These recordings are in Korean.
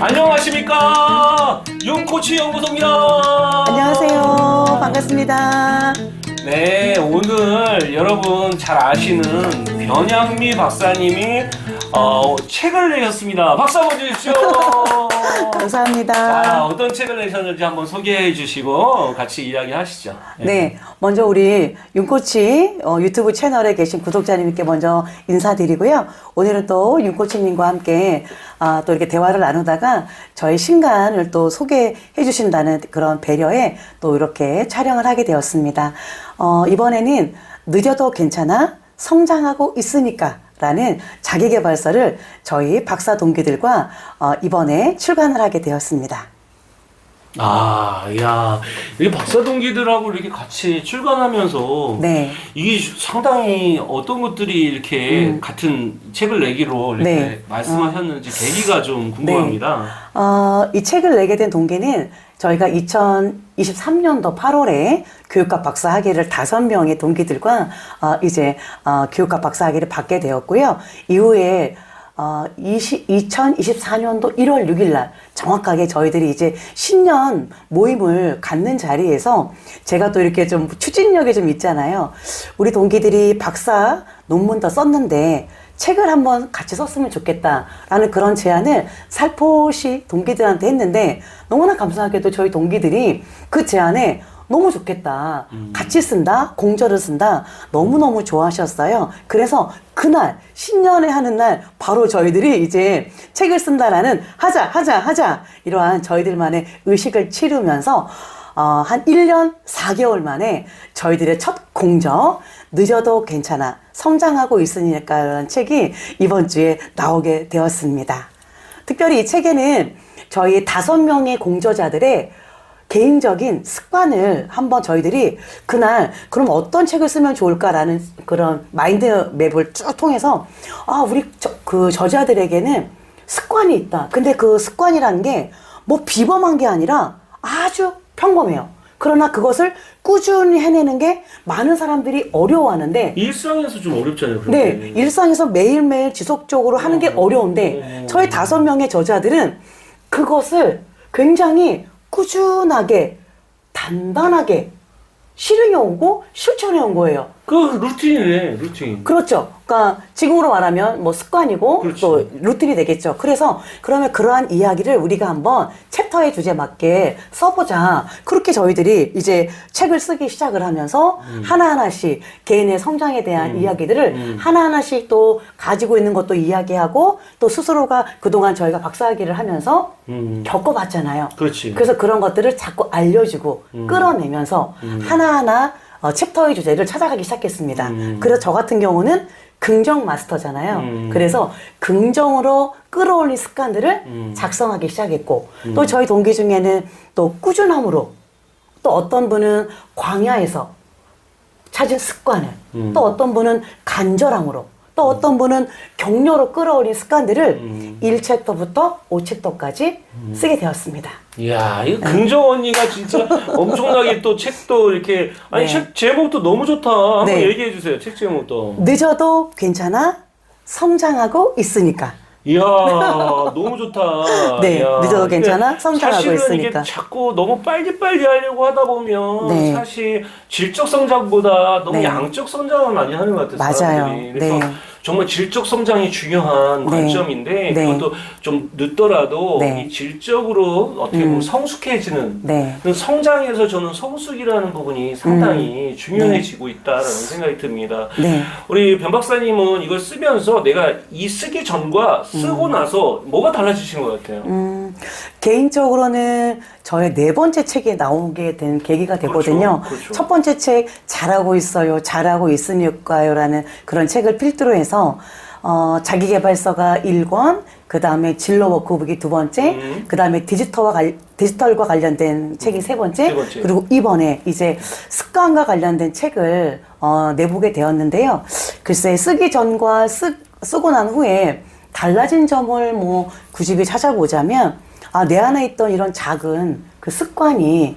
안녕하십니까 윤코치 연구소입니다. 안녕하세요. 반갑습니다. 네 오늘 여러분 잘 아시는 변양미 박사님이 어, 책을 내셨습니다. 박수 한번 주십시오. 자 감사합니다. 어떤 책을 내셨는지 한번 소개해 주시고 같이 이야기 하시죠. 네, 먼저 우리 윤코치 어, 유튜브 채널에 계신 구독자님께 먼저 인사드리고요. 오늘은 또 윤코치님과 함께 아, 또 이렇게 대화를 나누다가 저희 신간을 또 소개해 주신다는 그런 배려에 또 이렇게 촬영을 하게 되었습니다. 어, 이번에는 늦어도 괜찮아 성장하고 있으니까 라는 자기개발서를 저희 박사 동기들과 어, 이번에 출간을 하게 되었습니다. 아, 야, 이게 박사 동기들하고 이렇게 같이 출간하면서 네. 이게 상당히 어떤 것들이 이렇게 음. 같은 책을 내기로 이렇게 네. 말씀하셨는지 계기가 좀 궁금합니다. 어, 이 책을 내게 된 동기는 저희가 2023년도 8월에 교육학 박사 학위를 다섯 명의 동기들과 어, 이제 어, 교육학 박사 학위를 받게 되었고요. 이후에 어, 20, 2024년도 1월 6일 날 정확하게 저희들이 이제 신년 모임을 갖는 자리에서 제가 또 이렇게 좀 추진력이 좀 있잖아요. 우리 동기들이 박사 논문 더 썼는데 책을 한번 같이 썼으면 좋겠다라는 그런 제안을 살포시 동기들한테 했는데 너무나 감사하게도 저희 동기들이 그 제안에 너무 좋겠다. 같이 쓴다. 공저를 쓴다. 너무너무 좋아하셨어요. 그래서 그날, 신년에 하는 날, 바로 저희들이 이제 책을 쓴다라는 하자, 하자, 하자. 이러한 저희들만의 의식을 치르면서 어, 한 1년 4개월 만에 저희들의 첫 공저, 늦어도 괜찮아. 성장하고 있으니까라는 책이 이번 주에 나오게 되었습니다. 특별히 이 책에는 저희 다섯 명의 공저자들의 개인적인 습관을 한번 저희들이 그날 그럼 어떤 책을 쓰면 좋을까라는 그런 마인드 맵을 쭉 통해서 아 우리 저, 그 저자들에게는 습관이 있다. 근데 그 습관이라는 게 뭐 비범한 게 아니라 아주 평범해요. 그러나 그것을 꾸준히 해내는 게 많은 사람들이 어려워하는데 일상에서 좀 어렵잖아요. 네, 게. 일상에서 매일매일 지속적으로 하는 게 어. 어려운데 어. 저희 다섯 명의 저자들은 그것을 굉장히 꾸준하게 단단하게 실행해 오고 실천해 온 거예요. 그 루틴이네, 루틴. 그렇죠. 그러니까 지금으로 말하면 뭐 습관이고 그렇지. 또 루틴이 되겠죠. 그래서 그러면 그러한 이야기를 우리가 한번 챕터의 주제 맞게 써보자. 그렇게 저희들이 이제 책을 쓰기 시작을 하면서 하나하나씩 개인의 성장에 대한 음. 이야기들을 음. 하나하나씩 또 가지고 있는 것도 이야기하고 또 스스로가 그동안 저희가 박사학위를 하면서 음. 겪어봤잖아요. 그렇지. 그래서 그런 것들을 자꾸 알려주고 음. 끌어내면서 음. 하나하나 어, 챕터의 주제를 찾아가기 시작했습니다. 음. 그래서 저 같은 경우는 긍정 마스터잖아요. 음. 그래서 긍정으로 끌어올린 습관들을 음. 작성하기 시작했고 또 저희 동기 중에는 또 꾸준함으로 또 어떤 분은 광야에서 찾은 습관을 음. 또 어떤 분은 간절함으로 또 어떤 분은 격려로 끌어올린 습관들을 음. 1챕터부터 5챕터까지 쓰게 되었습니다. 이야, 이 긍정 언니가 진짜 엄청나게 또 책도 이렇게 아니 네. 책 제목도 너무 좋다. 한번 네. 얘기해 주세요. 책 제목도. 늦어도 괜찮아 성장하고 있으니까 이야, 너무 좋다. 네, 이야, 늦어도 괜찮아? 성장하고 사실은 있으니까. 이게 자꾸 너무 빨리빨리 하려고 하다 보면 네. 사실 질적 성장보다 너무 네. 양적 성장을 많이 하는 것 같아요. 맞아요. 사람들이. 그래서 네. 정말 질적 성장이 중요한 네. 관점인데 네. 그것도 좀 늦더라도 네. 이 질적으로 어떻게 보면 음. 성숙해지는 네. 그 성장에서 저는 성숙이라는 부분이 상당히 중요해지고 있다라는 생각이 듭니다. 네. 우리 변 박사님은 이걸 쓰면서 내가 이 쓰기 전과 쓰고 나서 뭐가 달라지신 것 같아요? 음, 개인적으로는 저의 네 번째 책이 나오게 된 계기가 되거든요. 그렇죠, 그렇죠. 첫 번째 책 잘하고 있어요, 잘하고 있으니까요 라는 그런 책을 필두로 해서 어, 자기개발서가 1권, 그 다음에 진로 워크북이 두 번째, 음. 그 다음에 디지털과, 관- 디지털과 관련된 책이 세 번째, 세 번째. 그리고 이번에 이제 습관과 관련된 책을 어, 내보게 되었는데요. 글쎄 쓰기 전과 쓰, 쓰고 난 후에 달라진 점을 뭐 굳이 찾아보자면 아, 내 안에 있던 이런 작은 그 습관이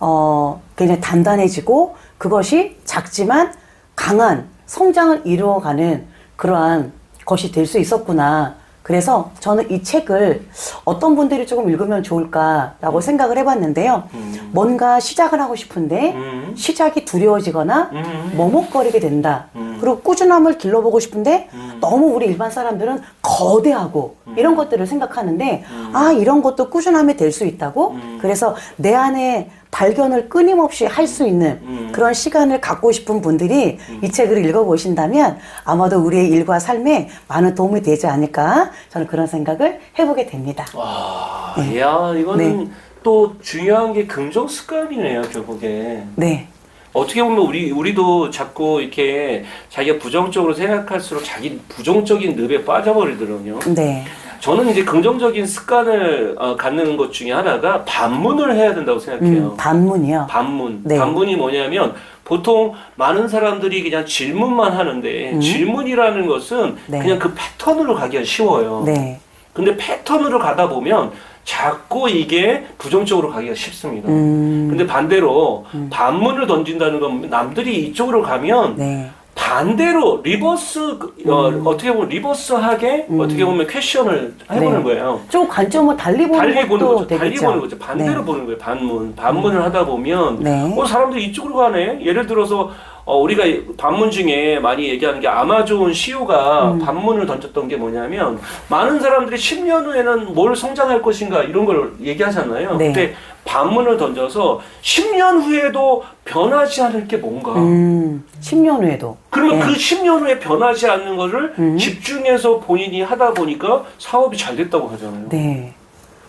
어, 굉장히 단단해지고 그것이 작지만 강한 성장을 이루어가는 그러한 것이 될 수 있었구나. 그래서 저는 이 책을 어떤 분들이 조금 읽으면 좋을까라고 생각을 해봤는데요. 음. 뭔가 시작을 하고 싶은데 음. 시작이 두려워지거나 음. 머뭇거리게 된다. 음. 그리고 꾸준함을 길러보고 싶은데 음. 너무 우리 일반 사람들은 거대하고 이런 것들을 생각하는데 아 이런 것도 꾸준함이 될 수 있다고 음. 그래서 내 안에 발견을 끊임없이 할 수 있는 음. 그런 시간을 갖고 싶은 분들이 이 책을 읽어보신다면 아마도 우리의 일과 삶에 많은 도움이 되지 않을까 저는 그런 생각을 해보게 됩니다. 와, 야, 이거는 또 중요한 게 긍정 습관이네요, 결국에. 네, 어떻게 보면 우리 우리도 자꾸 이렇게 자기가 부정적으로 생각할수록 자기 부정적인 늪에 빠져버리더라고요. 네, 저는 이제 긍정적인 습관을 어, 갖는 것 중에 하나가 반문을 해야 된다고 생각해요. 음, 반문이요. 반문. 네. 반문이 뭐냐면 보통 많은 사람들이 그냥 질문만 하는데 질문이라는 것은 음. 네. 그냥 그 패턴으로 가기가 쉬워요. 네, 근데 패턴으로 가다 보면 자꾸 이게 부정적으로 가기가 쉽습니다. 음, 근데 반대로 반문을 던진다는 건 남들이 이쪽으로 가면 네, 반대로 리버스 어, 어떻게 보면 리버스하게 어떻게 보면 퀘션을 해보는 음. 네. 거예요. 좀 관점을 달리 보는 달리 것도 보는 거죠. 되겠죠. 달리 보는 거죠. 반대로 네. 보는 거예요. 반문. 반문을 하다 보면 네. 어 사람들이 이쪽으로 가네. 예를 들어서 어, 우리가 반문 중에 많이 얘기하는 게 아마존 CEO가 음. 반문을 던졌던 게 뭐냐면 많은 사람들이 10년 후에는 뭘 성장할 것인가 이런 걸 얘기하잖아요. 네. 근데 반문을 던져서 10년 후에도 변하지 않을 게 뭔가. 음, 10년 후에도. 그러면 네. 그 10년 후에 변하지 않는 거를 음. 집중해서 본인이 하다 보니까 사업이 잘 됐다고 하잖아요. 네.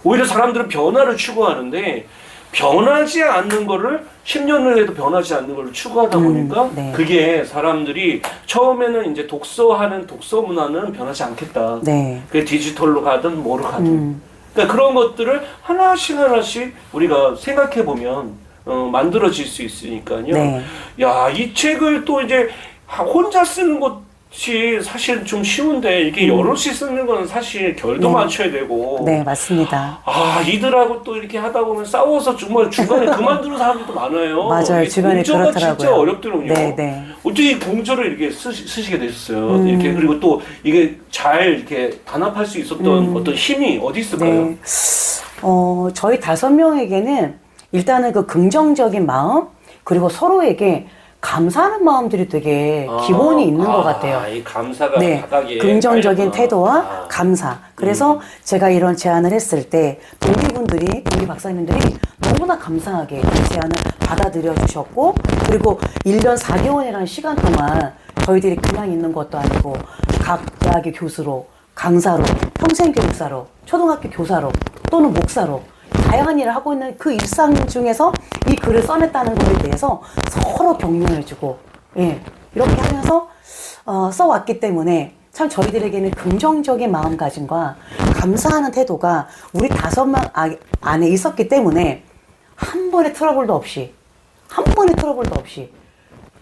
오히려 사람들은 변화를 추구하는데 변하지 않는 거를 10년 후에도 변하지 않는 걸 추구하다 음, 보니까 네. 그게 사람들이 처음에는 이제 독서하는 독서 문화는 변하지 않겠다. 네. 그 디지털로 가든 뭐로 가든. 음, 그러니까 그런 것들을 하나씩 하나씩 우리가 생각해 보면 어, 만들어질 수 있으니까요. 네. 야, 이 책을 또 이제 하- 혼자 쓰는 것 이 사실 좀 쉬운데 이게 여럿이 쓰는 건 사실 결도 음. 네. 맞춰야 되고. 네, 맞습니다. 아, 이들하고 또 이렇게 하다 보면 싸워서 정말 중간에 그만두는 사람들도 많아요. 맞아요. 이게 주변에 그렇더라고요. 진짜 어렵더라고요. 네, 네. 어떻게 공저를 이렇게 쓰시, 쓰시게 되셨어요? 음. 이렇게 그리고 또 이게 잘 이렇게 단합할 수 있었던 어떤 힘이 어디 있을까요? 음. 네. 어, 저희 다섯 명에게는 일단은 그 긍정적인 마음, 그리고 서로에게 감사하는 마음들이 되게 아, 기본이 있는 것 아, 같아요. 이 감사가 네, 바닥에 긍정적인 깔렸구나. 태도와 아. 감사. 그래서 제가 이런 제안을 했을 때 동기분들이, 동기 박사님들이 너무나 감사하게 이 제안을 받아들여 주셨고, 그리고 1년 4개월이라는 시간 동안 저희들이 그냥 있는 것도 아니고, 각 대학의 교수로, 강사로, 평생 교육사로, 초등학교 교사로, 또는 목사로, 다양한 일을 하고 있는 그 일상 중에서 이 글을 써냈다는 것에 대해서 서로 격려해 주고, 예, 이렇게 하면서 어, 써왔기 때문에 참 저희들에게는 긍정적인 마음가짐과 감사하는 태도가 우리 다섯 명 아- 안에 있었기 때문에 한 번의 트러블도 없이, 한 번의 트러블도 없이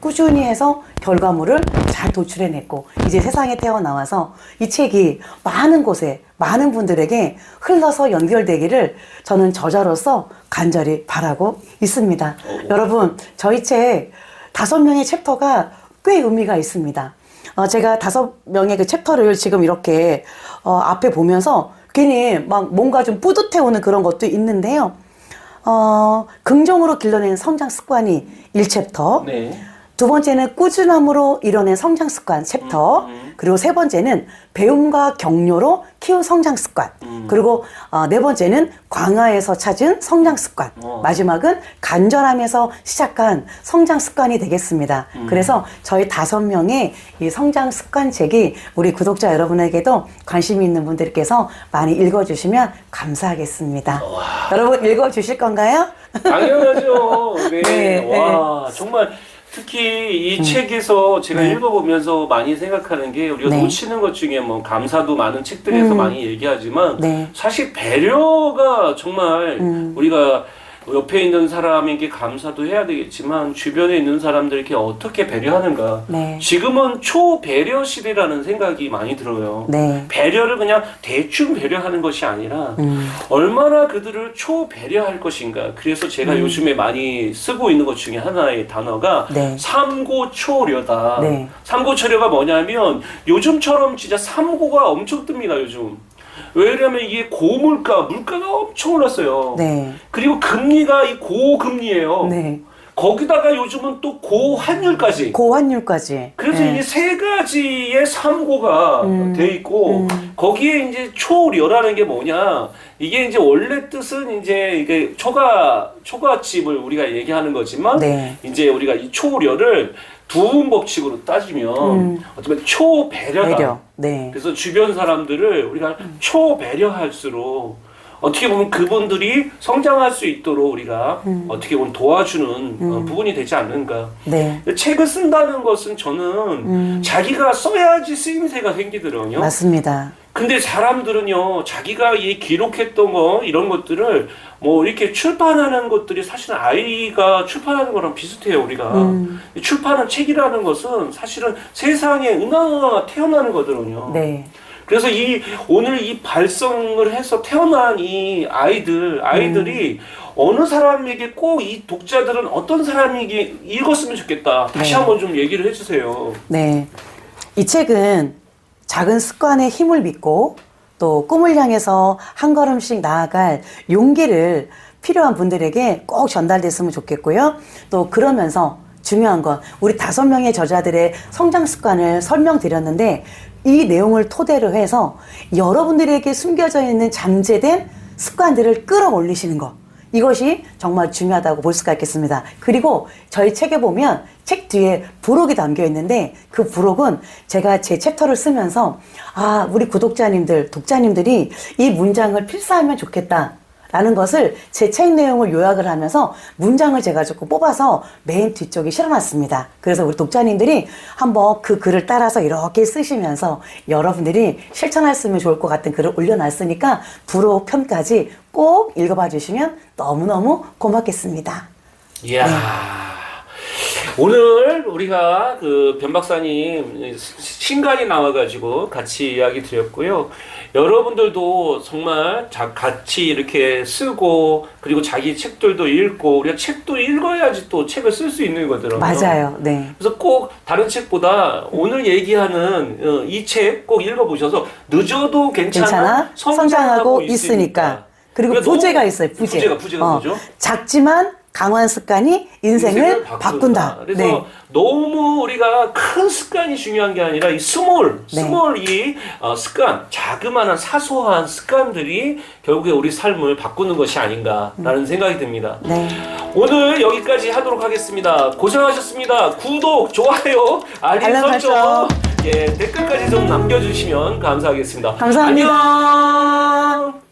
꾸준히 해서 결과물을 잘 도출해냈고 이제 세상에 태어나와서 이 책이 많은 곳에 많은 분들에게 흘러서 연결되기를 저는 저자로서 간절히 바라고 있습니다. 여러분 저희 책 다섯 명의 챕터가 꽤 의미가 있습니다. 어, 제가 다섯 명의 그 챕터를 지금 이렇게 어, 앞에 보면서 괜히 막 뭔가 좀 뿌듯해오는 그런 것도 있는데요. 어, 긍정으로 길러낸 성장 습관이 1챕터. 네. 두 번째는 꾸준함으로 이뤄낸 성장 습관 챕터. 음, 그리고 세 번째는 배움과 격려로 키운 성장 습관. 음. 그리고 어, 네 번째는 광야에서 찾은 성장 습관. 어. 마지막은 간절함에서 시작한 성장 습관이 되겠습니다. 음. 그래서 저희 다섯 명의 이 성장 습관 책이 우리 구독자 여러분에게도 관심 있는 분들께서 많이 읽어주시면 감사하겠습니다. 여러분 읽어주실 건가요? 당연하죠. 네. 네, 와, 정말 특히 이 책에서 제가 네. 읽어보면서 많이 생각하는 게 우리가 네. 놓치는 것 중에 뭐 감사도 많은 책들에서 음. 많이 얘기하지만 네. 사실 배려가 정말 음. 우리가 옆에 있는 사람에게 감사도 해야 되겠지만 주변에 있는 사람들에게 어떻게 배려하는가. 네. 지금은 초배려 시대라는 생각이 많이 들어요. 네. 배려를 그냥 대충 배려하는 것이 아니라 음. 얼마나 그들을 초배려할 것인가. 그래서 제가 음. 요즘에 많이 쓰고 있는 것 중에 하나의 단어가 네. 삼고초려다. 네. 삼고초려가 뭐냐면 요즘처럼 진짜 삼고가 엄청 뜹니다, 요즘. 왜냐면 이게 고물가, 물가가 엄청 올랐어요. 네. 그리고 금리가 이 고금리예요. 네. 거기다가 요즘은 또 고환율까지. 고환율까지. 그래서 네. 이세 가지의 삼고가 음. 돼 있고 음. 거기에 이제 초려라는 게 뭐냐 이게 이제 원래 뜻은 이제 이게 초가 초가집을 우리가 얘기하는 거지만 네. 이제 우리가 이 초려를 두음 법칙으로 따지면 음. 어쩌면 초배려다. 배려. 네. 그래서 주변 사람들을 우리가 초배려할수록 어떻게 보면 그분들이 성장할 수 있도록 우리가 음. 어떻게 보면 도와주는 어, 부분이 되지 않는가. 네. 책을 쓴다는 것은 저는 음. 자기가 써야지 쓰임새가 생기더라고요. 맞습니다. 근데 사람들은요, 자기가 이 기록했던 거, 이런 것들을 뭐 이렇게 출판하는 것들이 사실은 아이가 출판하는 거랑 비슷해요, 우리가. 음. 출판한 책이라는 것은 사실은 세상에 응아응아 태어나는 거거든요. 네. 그래서 이 오늘 이 발성을 해서 태어난 이 아이들 아이들이 어느 사람에게 꼭 이 독자들은 어떤 사람에게 읽었으면 좋겠다. 다시 네. 한번 좀 얘기를 해주세요. 네. 이 책은 작은 습관의 힘을 믿고 또 꿈을 향해서 한 걸음씩 나아갈 용기를 필요한 분들에게 꼭 전달됐으면 좋겠고요. 또 그러면서 중요한 건 우리 다섯 명의 저자들의 성장 습관을 설명드렸는데 이 내용을 토대로 해서 여러분들에게 숨겨져 있는 잠재된 습관들을 끌어올리시는 것. 이것이 정말 중요하다고 볼 수가 있겠습니다. 그리고 저희 책에 보면 책 뒤에 부록이 담겨 있는데 그 부록은 제가 제 챕터를 쓰면서 아, 우리 구독자님들, 독자님들이 이 문장을 필사하면 좋겠다. 라는 것을 제 책 내용을 요약을 하면서 문장을 제가 조금 뽑아서 맨 뒤쪽에 실어놨습니다. 그래서 우리 독자님들이 한번 그 글을 따라서 이렇게 쓰시면서 여러분들이 실천했으면 좋을 것 같은 글을 올려놨으니까 부록 편까지 꼭 읽어봐 주시면 너무너무 고맙겠습니다. 이야. 오늘 우리가 그 변박사님 신간이 나와가지고 같이 이야기 드렸고요. 여러분들도 정말 자, 같이 이렇게 쓰고 그리고 자기 책들도 읽고 우리가 책도 읽어야지 또 책을 쓸 수 있는 거더라고요. 맞아요. 네. 그래서 꼭 다른 책보다 오늘 얘기하는 어, 이책 꼭 읽어보셔서 늦어도 괜찮아, 괜찮아? 성장하고 있으니까. 그리고 그러니까 부제가 있어요. 부제. 부제가 부제가 어, 뭐죠? 작지만 강한 습관이 인생을, 바꾼다. 그래서 네. 너무 우리가 큰 습관이 중요한 게 아니라 이 스몰, 네. 스몰 이 어, 습관, 자그마한 사소한 습관들이 결국에 우리 삶을 바꾸는 것이 아닌가라는 생각이 듭니다. 네. 오늘 여기까지 하도록 하겠습니다. 고생하셨습니다. 구독, 좋아요, 알림 설정. 예, 댓글까지 좀 남겨주시면 감사하겠습니다. 감사합니다. 안녕.